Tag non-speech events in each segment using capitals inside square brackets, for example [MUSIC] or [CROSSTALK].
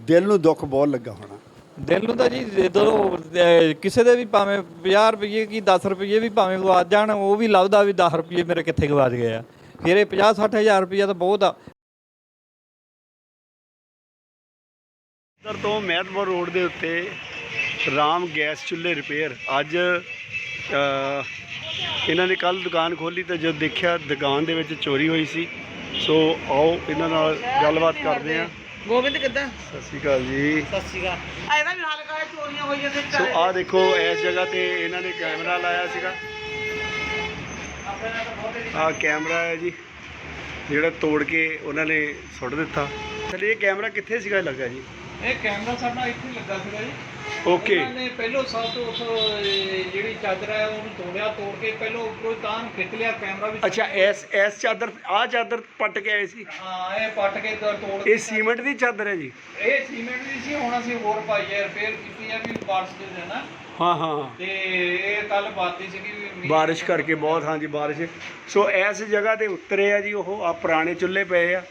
ਦਿਲ ਨੂੰ ਦੁੱਖ ਬਹੁਤ ਲੱਗਾ ਹੋਣਾ। ਦਿਲ ਨੂੰ ਤਾਂ ਜੀ ਜਦੋਂ ਅਹ, ਕਿਸੇ ਦੇ ਵੀ ਭਾਵੇਂ 50 ਰੁਪਏ ਕੀ 10 ਰੁਪਏ ਵੀ ਭਾਵੇਂ ਗਵਾਚ ਜਾਣ ਉਹ ਵੀ ਲੱਭਦਾ ਵੀ 10 ਰੁਪਏ ਮੇਰੇ ਕਿੱਥੇ ਗਵਾਚ ਗਏ ਆ। ਫਿਰ ਇਹ 50 60 ਹਜ਼ਾਰ ਰੁਪਏ ਤਾਂ ਬਹੁਤ ਆ। ਸਰ ਤੋਂ ਮਹਿਤਪੁਰ ਰੋਡ ਦੇ ਉੱਤੇ ਰਾਮ ਗੈਸ ਚੁੱਲ੍ਹੇ ਰਿਪੇਅਰ। ਅੱਜ ਅ, ਇਹਨਾਂ ਨੇ ਕੱਲ ਦੁਕਾਨ ਖੋਲੀ ਤਾਂ ਜਦ ਦੇਖਿਆ ਦੁਕਾਨ ਦੇ ਵਿੱਚ ਚੋਰੀ ਹੋਈ ਸੀ। ਸੋ ਆਓ ਇਹਨਾਂ ਨਾਲ ਗੱਲਬਾਤ ਕਰਦੇ ਹਾਂ। ਗੋਬਿੰਦ ਕਿੱਦਾਂ? ਸਤਿ ਸ਼੍ਰੀ ਅਕਾਲ ਜੀ। ਸਤਿ ਸ਼੍ਰੀ ਅਕਾਲ। ਆ ਇਹਦਾ ਵੀ ਹਾਲ ਕਰਾ ਚੋਰੀਆਂ ਹੋਈਆਂ ਸੀ ਸੋ ਆਹ ਦੇਖੋ ਇਸ ਜਗ੍ਹਾ ਤੇ ਇਹਨਾਂ ਨੇ ਕੈਮਰਾ ਲਾਇਆ ਸੀਗਾ। ਆਹ ਕੈਮਰਾ ਹੈ ਜੀ ਜਿਹੜਾ ਤੋੜ ਕੇ ਉਹਨਾਂ ਨੇ ਸੁੱਟ ਦਿੱਤਾ। ਚਲੇ ਇਹ ਕੈਮਰਾ ਕਿੱਥੇ ਸੀਗਾ ਲੱਗਾ ਜੀ? ਇਹ ਕੈਮਰਾ ਸਾਡਾ ਇੱਥੇ ਲੱਗਾ ਸੀਗਾ ਜੀ। ਓਕੇ। ਉਹਨਾਂ ਨੇ ਪਹਿਲੋਂ ਸਭ ਤੋਂ ਉੱਥੋਂ ਇਹ ਜਿਹੜੀ ਚਾਦਰ ਹੈ ਉਹਨੂੰ ਤੋੜਿਆ ਤੋੜ ਕੇ ਪਹਿਲੋਂ ਉੱਪਰੋਂ ਤਾਂ ਖਿੱਚ ਲਿਆ ਕੈਮਰਾ ਵੀ ਅੱਛਾ ਐਸ ਐਸ ਚਾਦਰ ਆਹ ਚਾਦਰ ਪੱਟ ਕੇ ਆਏ ਸੀ? ਹਾਂ ਇਹ ਪੱਟ ਕੇ ਤੋੜ ਇਹ ਸੀਮੈਂਟ ਦੀ ਚਾਦਰ ਹੈ ਜੀ? ਇਹ ਸੀਮੈਂਟ ਦੀ ਸੀ ਹੁਣ ਅਸੀਂ ਹੋਰ ਪਾਈ ਹੈ ਰਿਪੇਅਰ ਕੀਤੀ ਹੈ ਵੀ ਬਾਰਿਸ਼ ਦੇ ਦਿਨ। ਆ ਹਾਂ ਹਾਂ। ਤੇ ਇਹ ਕੱਲ ਬਾਤੀ ਸੀਗੀ ਵੀ ਮੀਂਹ- ਬਾਰਿਸ਼ ਕਰਕੇ ਬਹੁਤ ਹਾਂਜੀ ਬਾਰਿਸ਼। ਸੋ ਇਸ ਜਗ੍ਹਾ ਤੇ ਉਤਰੇ ਆ ਜੀ ਉਹ ਆ ਪੁਰਾਣੇ ਚੁੱਲ੍ਹੇ ਪਏ ਆ।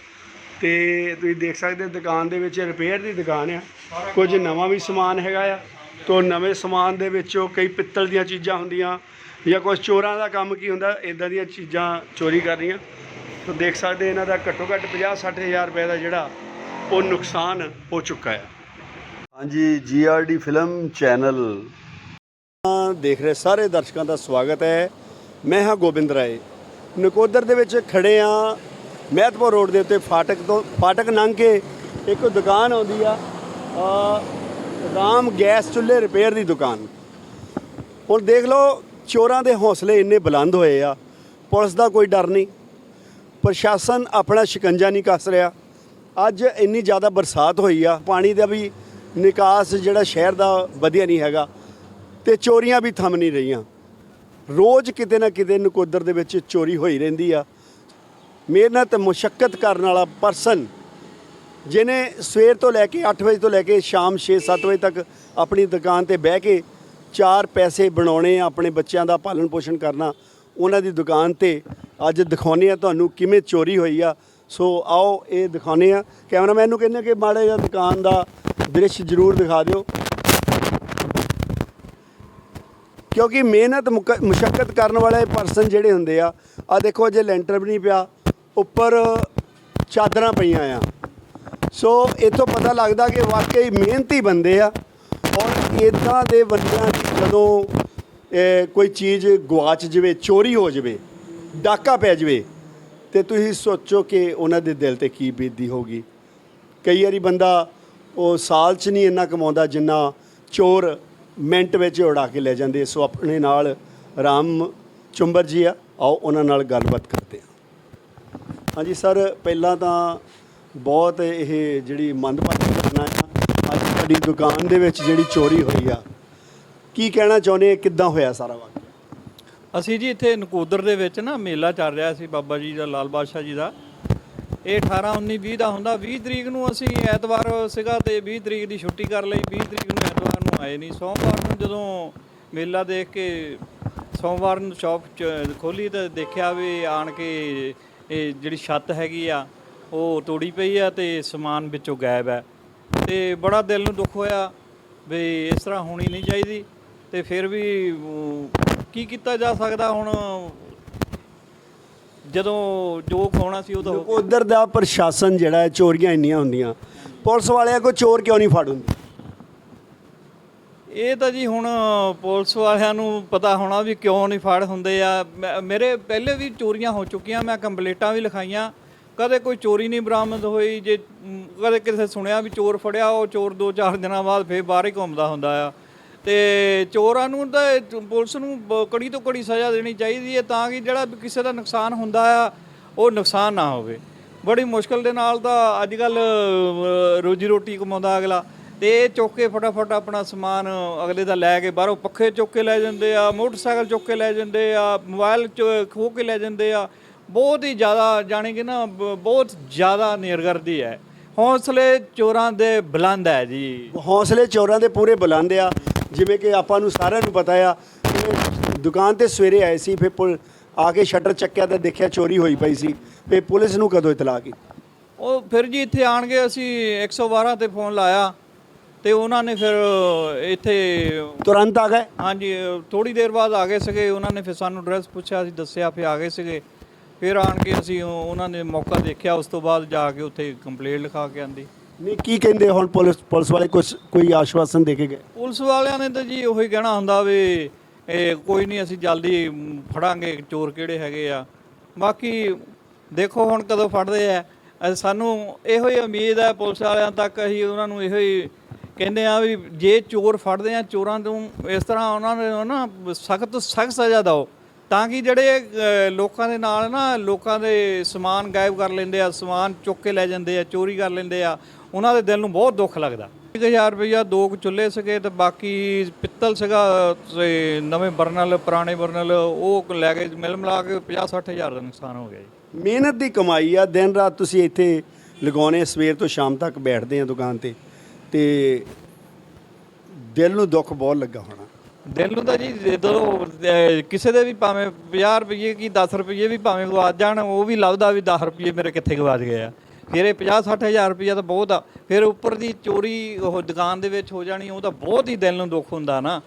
ਤੇ ਤੁਸੀਂ ਦੇਖ ਸਕਦੇ ਦੁਕਾਨ ਦੇ ਵਿੱਚ ਰਿਪੇਅਰ ਦੀ ਦੁਕਾਨ ਆ। ਕੁਝ ਨਵਾਂ ਵੀ ਸਮਾਨ ਹੈਗਾ ਆ ਤੋਂ ਨਵੇਂ ਸਮਾਨ ਦੇ ਵਿੱਚੋਂ ਕਈ ਪਿੱਤਲ ਦੀਆਂ ਚੀਜ਼ਾਂ ਹੁੰਦੀਆਂ ਜਾਂ ਕੁਝ ਚੋਰਾਂ ਦਾ ਕੰਮ ਕੀ ਹੁੰਦਾ ਇਦਾਂ ਦੀਆਂ ਚੀਜ਼ਾਂ ਚੋਰੀ ਕਰਨੀਆਂ। ਤੋਂ ਦੇਖ ਸਕਦੇ ਇਹਨਾਂ ਦਾ ਘੱਟੋ ਘੱਟ 50 60 ਹਜ਼ਾਰ ਰੁਪਏ ਦਾ ਜਿਹੜਾ ਉਹ ਨੁਕਸਾਨ ਹੋ ਚੁੱਕਾ ਹੈ ਹਾਂਜੀ ਜੀਆਰਡੀ ਫਿਲਮ ਚੈਨਲ ਦੇਖ ਰਹੇ ਸਾਰੇ ਦਰਸ਼ਕਾਂ ਦਾ ਸਵਾਗਤ ਹੈ। ਮੈਂ ਹਾਂ ਗੋਬਿੰਦ ਰਾਏ। ਨਕੋਦਰ ਦੇ ਵਿੱਚ ਖੜੇ ਆ ਮਹਿਤਪੁਰ ਰੋਡ ਦੇ ਉੱਤੇ ਫਾਟਕ ਤੋਂ ਫਾਟਕ ਲੰਘ ਕੇ ਇੱਕ ਦੁਕਾਨ ਆਉਂਦੀ ਆ ਰਾਮ ਗੈਸ ਚੁੱਲ੍ਹੇ ਰਿਪੇਅਰ ਦੀ ਦੁਕਾਨ। ਹੁਣ ਦੇਖ ਲਓ, ਚੋਰਾਂ ਦੇ ਹੌਸਲੇ ਇੰਨੇ ਬੁਲੰਦ ਹੋਏ ਆ, ਪੁਲਿਸ ਦਾ ਕੋਈ ਡਰ ਨਹੀਂ, ਪ੍ਰਸ਼ਾਸਨ ਆਪਣਾ ਸ਼ਿਕੰਜਾ ਨਹੀਂ ਕੱਸ ਰਿਹਾ। ਅੱਜ ਇੰਨੀ ਜ਼ਿਆਦਾ ਬਰਸਾਤ ਹੋਈ ਆ, ਪਾਣੀ ਦਾ ਵੀ ਨਿਕਾਸ ਜਿਹੜਾ ਸ਼ਹਿਰ ਦਾ ਵਧੀਆ ਨਹੀਂ ਹੈਗਾ, ਤੇ ਚੋਰੀਆਂ ਵੀ ਥੰਮ ਨਹੀਂ ਰਹੀਆਂ। ਰੋਜ਼ ਕਿਤੇ ਨਾ ਕਿਤੇ ਨਕੋਦਰ ਦੇ ਵਿੱਚ ਚੋਰੀ ਹੋਈ ਰਹਿੰਦੀ ਆ ਮਿਹਨਤ ਮੁਸ਼ਕਲ ਕਰਨ ਵਾਲਾ ਪਰਸਨ ਜਿਹਨੇ ਸਵੇਰ ਤੋਂ ਲੈ ਕੇ 8 ਵਜੇ ਤੋਂ ਲੈ ਕੇ ਸ਼ਾਮ 6-7 ਵਜੇ ਤੱਕ ਆਪਣੀ ਦੁਕਾਨ ਤੇ ਬਹਿ ਕੇ ਚਾਰ ਪੈਸੇ ਬਣਾਉਣੇ ਆਪਣੇ ਬੱਚਿਆਂ ਦਾ ਪਾਲਣ ਪੋਸ਼ਣ ਕਰਨਾ, ਉਹਨਾਂ ਦੀ ਦੁਕਾਨ ਤੇ ਅੱਜ ਦਿਖਾਉਂਦੇ ਆ ਤੁਹਾਨੂੰ ਕਿਵੇਂ ਚੋਰੀ ਹੋਈ ਆ। ਸੋ ਆਓ ਇਹ ਦਿਖਾਉਂਦੇ ਆ। ਕੈਮਰਾਮੈਨ ਨੂੰ ਕਹਿੰਦੇ ਕਿ ਮਾੜਾ ਜਿਹਾ ਦੁਕਾਨ ਦਾ ਦ੍ਰਿਸ਼ ਜ਼ਰੂਰ ਦਿਖਾ ਦਿਓ। ਕਿਉਂਕਿ ਮਿਹਨਤ ਮੁਸ਼ਕਲ ਕਰਨ ਵਾਲੇ ਪਰਸਨ ਜਿਹੜੇ ਹੁੰਦੇ ਆ ਆ ਦੇਖੋ ਜੇ ਲੈਂਟਰ ਵੀ ਨਹੀਂ ਪਿਆ। ਉੱਪਰ ਚਾਦਰਾਂ ਪਈਆਂ ਆ। ਸੋ ਇਥੋਂ ਪਤਾ ਲੱਗਦਾ ਕਿ ਵਾਕਈ ਮਿਹਨਤੀ ਬੰਦੇ ਆ। ਔਰ ਇਦਾਂ ਦੇ ਬੰਦਿਆਂ ਦੀ ਜਦੋਂ ਕੋਈ ਚੀਜ਼ ਗਵਾਚ ਜਵੇ, ਚੋਰੀ ਹੋ ਜਵੇ, ਡਾਕਾ ਪੈ ਜਵੇ, ਤੇ ਤੁਸੀਂ ਸੋਚੋ ਕਿ ਉਹਨਾਂ ਦੇ ਦਿਲ ਤੇ ਕੀ ਬੀਤਦੀ ਹੋਗੀ ਕਈ ਵਾਰੀ ਬੰਦਾ ਉਹ ਸਾਲ 'ਚ ਨਹੀਂ ਇੰਨਾ ਕਮਾਉਂਦਾ ਜਿੰਨਾ ਚੋਰ ਮਿੰਟ ਵਿੱਚ ਉਡਾ ਕੇ ਲੈ ਜਾਂਦੇ। ਸੋ ਆਪਣੇ ਨਾਲ ਰਾਮ ਚੁੰਬਰ ਜੀ ਆ। ਆਓ, ਉਹਨਾਂ ਨਾਲ ਗੱਲਬਾਤ ਕਰਦੇ ਹਾਂ ਹਾਂਜੀ ਸਰ, ਪਹਿਲਾਂ ਤਾਂ ਬਹੁਤ ਇਹ ਜਿਹੜੀ ਮੰਦਭਾਗੀ ਘਟਨਾ ਆ, ਅੱਜ ਤੁਹਾਡੀ ਦੁਕਾਨ ਦੇ ਵਿੱਚ ਜਿਹੜੀ ਚੋਰੀ ਹੋਈ ਆ, ਕੀ ਕਹਿਣਾ ਚਾਹੁੰਦੇ ਆ, ਕਿੱਦਾਂ ਹੋਇਆ ਸਾਰਾ ਵਾਕਿਆ? ਅਸੀਂ ਜੀ ਇੱਥੇ ਨਕੋਦਰ ਦੇ ਵਿੱਚ ਨਾ ਮੇਲਾ ਚੱਲ ਰਿਹਾ ਸੀ, ਬਾਬਾ ਜੀ ਦਾ, ਲਾਲ ਬਾਦਸ਼ਾਹ ਜੀ ਦਾ। ਇਹ 18 19 20 ਦਾ ਹੁੰਦਾ 20 ਤਰੀਕ ਨੂੰ ਅਸੀਂ ਐਤਵਾਰ ਸੀਗਾ ਤੇ 20 ਤਰੀਕ ਦੀ ਛੁੱਟੀ ਕਰ ਲਈ 20 ਤਰੀਕ ਨੂੰ ਐਤਵਾਰ ਨੂੰ ਆਏ ਨਹੀਂ। ਸੋਮਵਾਰ ਨੂੰ ਜਦੋਂ ਮੇਲਾ ਦੇਖ ਕੇ ਸੋਮਵਾਰ ਨੂੰ ਸ਼ਾਪ ਖੋਲੀ ਤਾਂ ਦੇਖਿਆ ਵੀ ਆਣ ਕੇ ਇਹ ਜਿਹੜੀ ਛੱਤ ਹੈਗੀ ਆ, ਉਹ ਤੋੜੀ ਪਈ ਆ ਤੇ ਸਮਾਨ ਵਿੱਚੋਂ ਗਾਇਬ ਹੈ ਤੇ ਬੜਾ ਦਿਲ ਨੂੰ ਦੁੱਖ ਹੋਇਆ ਵੀ ਇਸ ਤਰ੍ਹਾਂ ਹੋਣੀ ਨਹੀਂ ਚਾਹੀਦੀ ਤੇ ਫਿਰ ਵੀ ਕੀ ਕੀਤਾ ਜਾ ਸਕਦਾ ਹੁਣ? ਜਦੋਂ ਜੋ ਖੋਣਾ ਸੀ ਉਹ ਤਾਂ ਉਧਰ ਦਾ ਪ੍ਰਸ਼ਾਸਨ ਜਿਹੜਾ ਹੈ, ਚੋਰੀਆਂ ਇੰਨੀਆਂ ਹੁੰਦੀਆਂ। ਪੁਲਿਸ ਵਾਲਿਆਂ ਕੋ ਚੋਰ ਕਿਉਂ ਨਹੀਂ ਫੜ ਹੁੰਦੇ ਇਹ ਤਾਂ ਜੀ ਹੁਣ ਪੁਲਿਸ ਵਾਲਿਆਂ ਨੂੰ ਪਤਾ ਹੋਣਾ ਵੀ ਕਿਉਂ ਨਹੀਂ ਫੜ ਹੁੰਦੇ ਆ। ਮੈਂ- ਮੇਰੇ ਪਹਿਲੇ ਵੀ ਚੋਰੀਆਂ ਹੋ ਚੁੱਕੀਆਂ ਮੈਂ ਕੰਪਲੇਂਟਾਂ ਵੀ ਲਿਖਾਈਆਂ। ਕਦੇ ਕੋਈ ਚੋਰੀ ਨਹੀਂ ਬਰਾਮਦ ਹੋਈ ਜੇ ਮ, ਕਦੇ ਕਿਸੇ ਸੁਣਿਆ ਵੀ ਚੋਰ ਫੜਿਆ ਉਹ ਚੋਰ 2-4 ਦਿਨਾਂ ਬਾਅਦ ਫੇਰ ਬਾਹਰ ਹੀ ਘੁੰਮਦਾ ਹੁੰਦਾ ਆ। ਤੇ ਚੋਰਾਂ ਨੂੰ ਤਾਂ ਇਹ ਪੁਲਿਸ ਨੂੰ ਬ- ਕੜੀ ਤੋਂ ਕੜੀ ਸਜ਼ਾ ਦੇਣੀ ਚਾਹੀਦੀ ਹੈ ਤਾਂ ਕਿ ਜਿਹੜਾ ਵੀ ਕਿਸੇ ਦਾ ਨੁਕਸਾਨ ਹੁੰਦਾ ਆ ਉਹ ਨੁਕਸਾਨ ਨਾ ਹੋਵੇ। ਬੜੀ ਮੁਸ਼ਕਲ ਦੇ ਨਾਲ ਤਾਂ ਅੱਜ ਕੱਲ ਰੋਜੀ ਰੋਟੀ ਕਮਾਉਂਦਾ ਅਗਲਾ। ਤੇ ਇਹ ਚੁੱਕ ਕੇ ਫਟਾਫਟ ਆਪਣਾ ਸਮਾਨ ਅਗਲੇ ਦਾ ਲੈ ਕੇ ਬਾਹਰੋਂ ਪੱਖੇ ਚੁੱਕ ਕੇ ਲੈ ਜਾਂਦੇ ਆ ਮੋਟਰਸਾਈਕਲ ਚੁੱਕ ਕੇ ਲੈ ਜਾਂਦੇ ਆ ਮੋਬਾਈਲ ਖੋਹ ਕੇ ਲੈ ਜਾਂਦੇ ਆ। ਬਹੁਤ ਹੀ ਜ਼ਿਆਦਾ ਜਾਣੀ ਕਿ ਨਾ ਬਹੁਤ ਜ਼ਿਆਦਾ ਨਿਰਗਰਦੀ ਹੈ। ਹੌਸਲੇ ਚੋਰਾਂ ਦੇ ਬੁਲੰਦ ਹੈ ਜੀ। ਹੌਸਲੇ ਚੋਰਾਂ ਦੇ ਪੂਰੇ ਬੁਲੰਦ ਆ। ਜਿਵੇਂ ਕਿ ਆਪਾਂ ਨੂੰ ਸਾਰਿਆਂ ਨੂੰ ਪਤਾ ਆ ਦੁਕਾਨ ਤੇ ਸਵੇਰੇ ਆਏ ਸੀ ਫਿਰ ਪੁਲ ਆ ਕੇ ਸ਼ਟਰ ਚੱਕਿਆ ਤੇ ਦੇਖਿਆ ਚੋਰੀ ਹੋਈ ਪਈ ਸੀ। ਫਿਰ ਪੁਲਿਸ ਨੂੰ ਕਦੋਂ ਇਤਲਾਹ ਕੀਤੀ? ਉਹ ਫਿਰ ਜੀ ਇੱਥੇ ਆਣ ਕੇ ਅਸੀਂ 112 ਤੇ ਫੋਨ ਲਾਇਆ। ਤੇ ਉਹਨਾਂ ਨੇ ਫਿਰ ਇੱਥੇ ਤੁਰੰਤ ਆ ਗਏ? ਹਾਂਜੀ ਥੋੜੀ ਦੇਰ ਬਾਅਦ ਆ ਗਏ ਸੀਗੇ ਉਹਨਾਂ ਨੇ ਫਿਰ ਸਾਨੂੰ ਐਡਰੈਸ ਪੁੱਛਿਆ ਅਸੀਂ ਦੱਸਿਆ ਫਿਰ ਆ ਗਏ ਸੀਗੇ। ਫਿਰ ਆਣ ਕੇ ਅਸੀਂ ਉਹ- ਉਹਨਾਂ ਨੇ ਮੌਕਾ ਦੇਖਿਆ ਉਸ ਤੋਂ ਬਾਅਦ ਜਾ ਕੇ ਉੱਥੇ ਕੰਪਲੇਂਟ ਲਿਖਾ ਕੇ ਆਂਦੀ। ਨਹੀਂ ਕੀ ਕਹਿੰਦੇ ਹੁਣ ਪੁਲਿਸ ਪੁਲਿਸ ਵਾਲੇ? ਕੁਝ ਕੋਈ ਆਸ਼ਵਾਸਨ ਦੇ ਕੇ ਗਏ? ਪੁਲਿਸ ਵਾਲਿਆਂ ਨੇ ਤਾਂ ਜੀ ਉਹੀ ਕਹਿਣਾ ਹੁੰਦਾ ਵੀ ਇਹ ਕੋਈ ਨਹੀਂ ਅਸੀਂ ਜਲਦੀ ਫੜਾਂਗੇ ਚੋਰ ਕਿਹੜੇ ਹੈਗੇ ਆ। ਬਾਕੀ ਦੇਖੋ ਹੁਣ ਕਦੋਂ ਫੜਦੇ ਆ। ਸਾਨੂੰ ਇਹੋ ਹੀ ਉਮੀਦ ਹੈ ਪੁਲਿਸ ਵਾਲਿਆਂ ਤੱਕ ਅਸੀਂ ਉਹਨਾਂ ਨੂੰ ਇਹੋ ਹੀ ਕਹਿੰਦੇ ਆ ਵੀ ਜੇ ਚੋਰ ਫੜਦੇ ਆ ਚੋਰਾਂ ਤੋਂ ਇਸ ਤਰ੍ਹਾਂ ਉਹਨਾਂ ਨੂੰ ਨਾ ਸਖਤ ਸਖਤ ਸਜ਼ਾ ਦਿਓ, ਤਾਂ ਕਿ ਜਿਹੜੇ ਲੋਕਾਂ ਦੇ ਨਾਲ ਨਾ ਲੋਕਾਂ ਦੇ ਸਮਾਨ ਗਾਇਬ ਕਰ ਲੈਂਦੇ ਆ, ਸਮਾਨ ਚੁੱਕ ਕੇ ਲੈ ਜਾਂਦੇ ਆ, ਚੋਰੀ ਕਰ ਲੈਂਦੇ ਆ, ਉਹਨਾਂ ਦੇ ਦਿਲ ਨੂੰ ਬਹੁਤ ਦੁੱਖ ਲੱਗਦਾ। 1000 ਰੁਪਇਆ ਦੋ ਕੁ ਚੁੱਲ੍ਹੇ ਸੀਗੇ ਤੇ ਬਾਕੀ ਪਿੱਤਲ ਸੀਗਾ ਨਵੇਂ ਬਰਨਲ, ਪੁਰਾਣੇ ਬਰਨਲ, ਉਹ ਲੈ ਕੇ ਮਿਲ ਮਿਲਾ ਕੇ 50 60 ਹਜ਼ਾਰ ਦਾ ਨੁਕਸਾਨ ਹੋ ਗਿਆ ਜੀ। ਮਿਹਨਤ ਦੀ ਕਮਾਈ ਆ, ਦਿਨ ਰਾਤ ਤੁਸੀਂ ਇੱਥੇ ਲਗਾਉਣੇ ਸਵੇਰ ਤੋਂ ਸ਼ਾਮ ਤੱਕ ਬੈਠਦੇ ਆ ਦੁਕਾਨ ਤੇ। ਤੇ ਦਿਲ ਨੂੰ ਦੁੱਖ ਬਹੁਤ ਲੱਗਾ ਹੋਣਾ। ਦਿਲ ਨੂੰ ਤਾਂ ਜੀ ਜਦੋਂ ਅਹ, ਕਿਸੇ ਦੇ ਵੀ ਭਾਵੇਂ 50 ਰੁਪਏ ਕੀ 10 ਰੁਪਏ ਵੀ ਭਾਵੇਂ ਗਵਾਚ ਜਾਣ ਉਹ ਵੀ ਲੱਭਦਾ ਵੀ 10 ਰੁਪਏ ਮੇਰੇ ਕਿੱਥੇ ਗਵਾਚ ਗਏ ਆ। ਫਿਰ ਇਹ 50 60 ਹਜ਼ਾਰ ਰੁਪਇਆ ਤਾਂ ਬਹੁਤ ਆ। ਫਿਰ ਉੱਪਰ ਦੀ ਚੋਰੀ ਉਹ ਦੁਕਾਨ ਦੇ ਵਿੱਚ ਹੋ ਜਾਣੀ ਉਹ ਤਾਂ ਬਹੁਤ ਹੀ ਦਿਲ ਨੂੰ ਦੁੱਖ ਹੁੰਦਾ ਨਾ।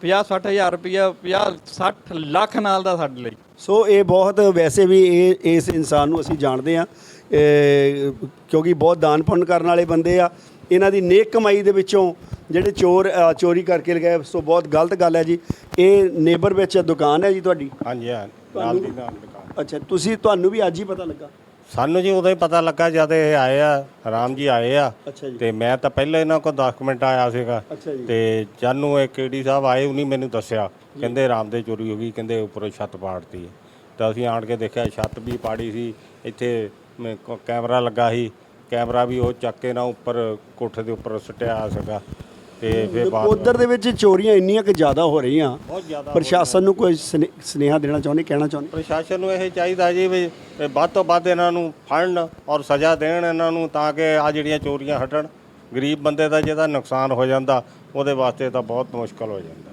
50 60 ਹਜ਼ਾਰ ਰੁਪਇਆ 50 60 ਲੱਖ ਨਾਲ ਦਾ ਸਾਡੇ ਲਈ। ਸੋ ਇਹ ਬਹੁਤ ਵੈਸੇ ਵੀ ਇਹ ਇਸ ਇਨਸਾਨ ਨੂੰ ਅਸੀਂ ਜਾਣਦੇ ਆ। ਕਿਉਂਕਿ ਬਹੁਤ ਦਾਨ ਪੁੰਨ ਕਰਨ ਵਾਲੇ ਬੰਦੇ ਆ। ਇਹਨਾਂ ਦੀ ਨੇਕ ਕਮਾਈ ਦੇ ਵਿੱਚੋਂ ਜਿਹੜੇ ਚੋਰ ਅ, ਚੋਰੀ ਕਰਕੇ ਲਗਾਏ ਸੋ ਬਹੁਤ ਗਲਤ ਗੱਲ ਹੈ ਜੀ। ਇਹ ਨੇਬਰ ਵਿੱਚ ਦੁਕਾਨ ਹੈ ਜੀ ਤੁਹਾਡੀ? ਹਾਂਜੀ ਹਾਂ ਨਾਲ ਦੀ ਨਾਲ ਦੁਕਾਨ। ਅੱਛਾ ਤੁਸੀਂ ਤੁਹਾਨੂੰ ਵੀ ਅੱਜ ਹੀ ਪਤਾ ਲੱਗਾ? ਸਾਨੂੰ ਜੀ ਉਦੋਂ ਹੀ ਪਤਾ ਲੱਗਾ ਜਦ ਇਹ ਆਏ ਆ ਰਾਮ ਜੀ ਆਏ ਆ। ਅੱਛਾ ਜੀ। ਤੇ ਮੈਂ ਤਾਂ ਪਹਿਲਾਂ ਇਹਨਾਂ ਕੋਲ 10 ਮਿੰਟ ਆਇਆ ਸੀਗਾ। ਅੱਛਾ ਜੀ। ਤੇ ਜਾਨੂੰ ਇੱਕ ਏਡੀ ਸਾਹਿਬ ਆਏ ਉਹਨੇ ਮੈਨੂੰ ਦੱਸਿਆ। ਕਹਿੰਦੇ ਰਾਮ ਦੇ ਚੋਰੀ ਹੋ ਗਈ ਕਹਿੰਦੇ ਉੱਪਰੋਂ ਛੱਤ ਪਾੜਤੀ। ਹੈ ਤਾਂ ਅਸੀਂ ਆਣ ਕੇ ਦੇਖਿਆ ਛੱਤ ਵੀ ਪਾੜੀ ਸੀ। ਇੱਥੇ ਮ- ਕ- ਕੈਮਰਾ ਲੱਗਾ ਸੀ। ਕੈਮਰਾ ਵੀ ਉਹ ਚੱਕ ਕੇ ਨਾ ਉੱਪਰ ਕੋਠੇ ਦੇ ਉੱਪਰ ਸੁੱਟਿਆ ਸੀਗਾ ਤੇ ਫਿਰ ਬਾਅਦ ਉਧਰ ਦੇ ਵਿੱਚ ਚੋਰੀਆਂ ਇੰਨੀਆਂ ਕਿ ਜ਼ਿਆਦਾ ਹੋ ਰਹੀਆਂ। ਬਹੁਤ ਜ਼ਿਆਦਾ ਪ੍ਰਸ਼ਾਸਨ ਨੂੰ ਕੋਈ ਸਨੇ- ਸੁਨੇਹਾ ਦੇਣਾ ਚਾਹੁੰਦੇ ਕਹਿਣਾ ਚਾਹੁੰਦੇ? ਪ੍ਰਸ਼ਾਸਨ ਨੂੰ ਇਹ ਚਾਹੀਦਾ ਜੀ ਵੀ ਇਹ ਵੱਧ ਤੋਂ ਵੱਧ ਇਹਨਾਂ ਨੂੰ ਫੜਨ ਔਰ ਸਜ਼ਾ ਦੇਣ ਇਹਨਾਂ ਨੂੰ ਤਾਂ ਕਿ ਆ ਜਿਹੜੀਆਂ ਚੋਰੀਆਂ ਹਟਣ। ਗਰੀਬ ਬੰਦੇ ਦਾ ਜਿਹਦਾ ਨੁਕਸਾਨ ਹੋ ਜਾਂਦਾ ਉਹਦੇ ਵਾਸਤੇ ਤਾਂ ਬਹੁਤ ਮੁਸ਼ਕਲ ਹੋ ਜਾਂਦਾ।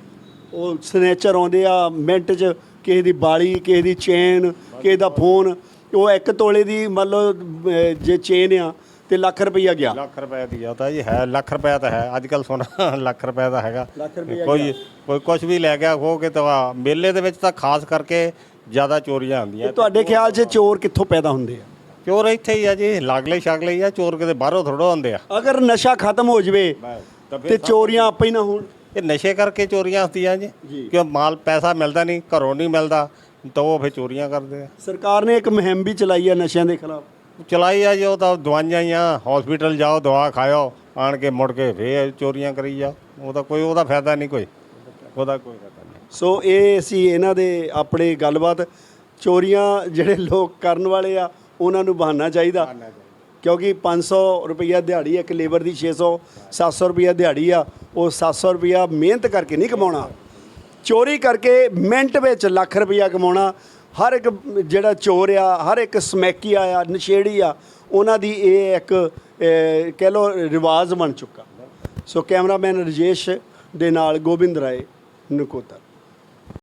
ਉਹ ਸਨੇਚਰ ਆਉਂਦੇ ਆ ਮਿੰਟ 'ਚ ਕਿਸੇ ਦੀ ਬਾਲੀ ਕਿਸੇ ਦੀ ਚੇਨ ਕਿਸੇ ਦਾ ਫੋਨ ਉਹ ਇੱਕ ਤੋਲੇ ਦੀ ਮੰਨ ਲਓ ਅਹ, ਜੇ ਚੇਨ ਆ ਤੇ ਲੱਖ ਰੁਪਈਆ ਗਿਆ। ਲੱਖ ਰੁਪਏ ਦੀ ਆ ਤਾਂ ਜੀ ਹੈ ਲੱਖ ਰੁਪਏ ਤਾਂ ਹੈ। ਅੱਜ ਕੱਲ ਸੋਨਾ [LAUGHS] ਲੱਖ ਰੁਪਏ ਦਾ ਹੈਗਾ। ਲੱਖ ਰੁਪਇਆ ਕੋਈ ਕੋਈ ਕੁਝ ਵੀ ਲੈ ਗਿਆ ਖੋ ਕੇ ਤਾਂ ਮੇਲੇ ਦੇ ਵਿੱਚ ਤਾਂ ਖਾਸ ਕਰਕੇ ਜ਼ਿਆਦਾ ਚੋਰੀਆਂ ਤੇ ਹੁੰਦੀਆਂ ਤੁਹਾਡੇ ਖਿਆਲ 'ਚ ਚੋਰ ਕਿੱਥੋਂ ਪੈਦਾ ਹੁੰਦੇ ਆ? ਚੋਰ ਇੱਥੇ ਹੀ ਆ ਜੀ ਲਾਗਲੇ ਛਾਗਲੇ ਹੀ ਆ ਚੋਰ ਕਿਤੇ ਬਾਹਰੋਂ ਥੋੜਾ ਹੁੰਦੇ ਆ। ਅਗਰ ਨਸ਼ਾ ਖਤਮ ਹੋ ਜਵੇ ਤਾਂ ਤੇ ਚੋਰੀਆਂ ਆਪੇ ਹੀ ਨਾ ਹੋਣ। ਇਹ ਨਸ਼ੇ ਕਰਕੇ ਚੋਰੀਆਂ ਹੁੰਦੀਆਂ ਜੀ। ਕਿਉਂ ਮਾਲ ਪੈਸਾ ਮਿਲਦਾ ਨਹੀਂ ਘਰੋਂ ਨਹੀਂ ਮਿਲਦਾ। ਤਾਂ ਉਹ ਫਿਰ ਚੋਰੀਆਂ ਕਰਦੇ ਆ। ਸਰਕਾਰ ਨੇ ਇੱਕ ਮੁਹਿੰਮ ਵੀ ਚਲਾਈ ਆ ਨਸ਼ਿਆਂ ਦੇ ਖਿਲਾਫ। ਚਲਾਈ ਆ ਜੋ ਤਾਂ ਦਵਾਈਆਂ ਹੀ ਆ। ਹਸਪੀਟਲ ਜਾਓ ਦਵਾ ਖਾਓ ਆਣ ਕੇ ਮੁੜ ਕੇ ਫੇਰ ਚੋਰੀਆਂ ਕਰੀ ਜਾ ਉਹਦਾ ਕੋਈ ਉਹਦਾ ਫਾਇਦਾ ਨਹੀਂ ਕੋਈ। ਉਹਦਾ ਕੋਈ ਫਾਇਦਾ ਨਹੀਂ। ਸੋ ਇਹ ਅਸੀਂ ਇਹਨਾਂ ਦੇ ਆਪਣੇ ਗੱਲਬਾਤ। ਚੋਰੀਆਂ ਜਿਹੜੇ ਲੋਕ ਕਰਨ ਵਾਲੇ ਆ ਉਹਨਾਂ ਨੂੰ ਬਹਾਨਾ ਚਾਹੀਦਾ। ਕਿਉਂਕਿ 500 ਰੁਪਈਆ ਦਿਹਾੜੀ ਇੱਕ ਲੇਬਰ ਦੀ 600 700 ਰੁਪਈਆ ਦਿਹਾੜੀ ਆ। ਉਹ 700 ਰੁਪਈਆ ਮਿਹਨਤ ਕਰਕੇ ਨਹੀਂ ਕਮਾਉਣਾ। ਚੋਰੀ ਕਰਕੇ ਮਿੰਟ ਵਿੱਚ ਲੱਖ ਰੁਪਈਆ ਕਮਾਉਣਾ, ਹਰ ਇੱਕ ਜਿਹੜਾ ਚੋਰ ਆ, ਹਰ ਇੱਕ ਸਮੈਕੀ ਆ ਨਸ਼ੇੜੀ ਆ, ਉਹਨਾਂ ਦੀ ਇਹ ਇੱਕ ਕਹਿ ਲੋ ਰਿਵਾਜ ਬਣ ਚੁੱਕਾ। ਸੋ ਕੈਮਰਾਮੈਨ ਰਜੇਸ਼ ਦੇ ਨਾਲ ਗੋਬਿੰਦ ਰਾਏ ਨਕੋਤਰ